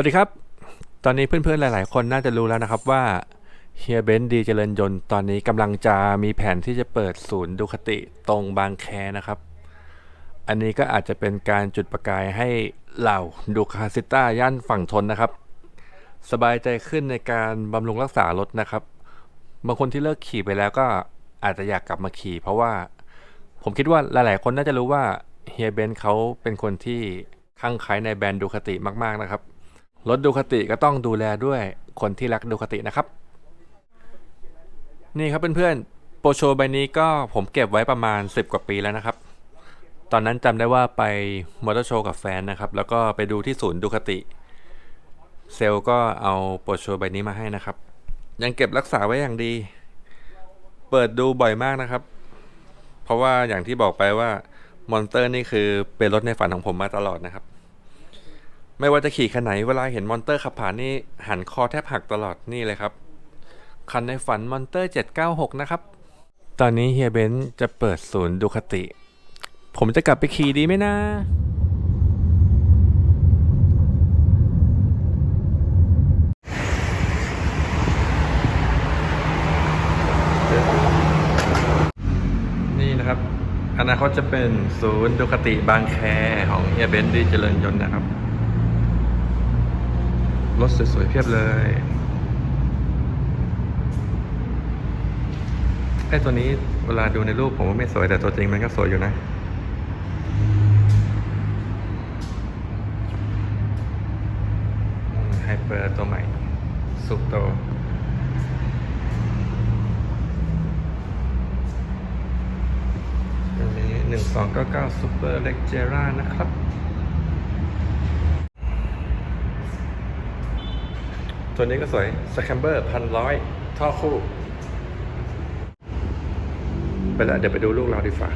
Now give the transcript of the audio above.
วัสดีครับ ตอนนี้เพื่อนๆ หลาย ๆ คนน่าจะรู้แล้วนะครับว่าเฮียเบนดีเจริญยนต์ตอนนี้กำลังจะมีแผนที่จะเปิดศูนย์ดูคติตรงบางแคนะครับ อันนี้ก็อาจจะเป็นการจุดประกายให้เหล่าดูคาซิต้าย่านฝั่งทนนะครับ สบายใจขึ้นในการบำรุงรักษารถนะครับ บางคนที่เลิกขี่ไปแล้วก็อาจจะอยากกลับมาขี่ เพราะว่าผมคิดว่าหลาย ๆ คนน่าจะรู้ว่าเฮียเบนเขาเป็นคนที่คลั่งไคล้ในแบรนด์ดูคติมาก ๆ นะครับ รถดูคติก็ต้องดูแลด้วยคนที่รักดูคตินะครับ นี่ครับเพื่อนๆโปรโชใบนี้ก็ผมเก็บไว้ประมาณ 10 กว่าปีแล้วนะครับ ตอนนั้นจำได้ว่าไปมอเตอร์โชว์กับแฟนนะครับ แล้วก็ไปดูที่ศูนย์ดูคติเซลก็เอาโปรโชใบนี้มาให้นะครับ ยังเก็บรักษาไว้อย่างดี เปิดดูบ่อยมากนะครับ เพราะว่าอย่างที่บอกไปว่ามอนเตอร์นี่คือเป็นรถในฝันของผมมาตลอดนะครับ ไม่ว่าจะขี่คันไหนเวลาเห็นมอนเตอร์ขับผ่านนี่หันคอแทบหักตลอดนี่เลยครับ คันในฝันมอนเตอร์ 796 นะครับ ตอนนี้เฮียเบนซ์จะเปิดศูนย์ดูคติ ผมจะกลับไปขี่ดีไหมนะนี่นะครับอนาคตจะเป็นศูนย์ดูคติบางแคของเฮียเบนซ์ดีเจริญยนต์นะครับ รถสวยๆเพียบเลยไอ้ตัวนี้เวลาดูในรูปผมว่าไม่สวยแต่ตัวจริงมันก็สวยอยู่นะ ไฮเปอร์ตัวใหม่ สุปโตอันนี้หนึ่งสองเก้าเก้าซูเปอร์เล็กเจร่านะครับ ตัวนี้ก็สวยสแคมเบอร์พันร้อยท่อคู่ ไปละเดี๋ยวไปดูลูกเราดีกว่า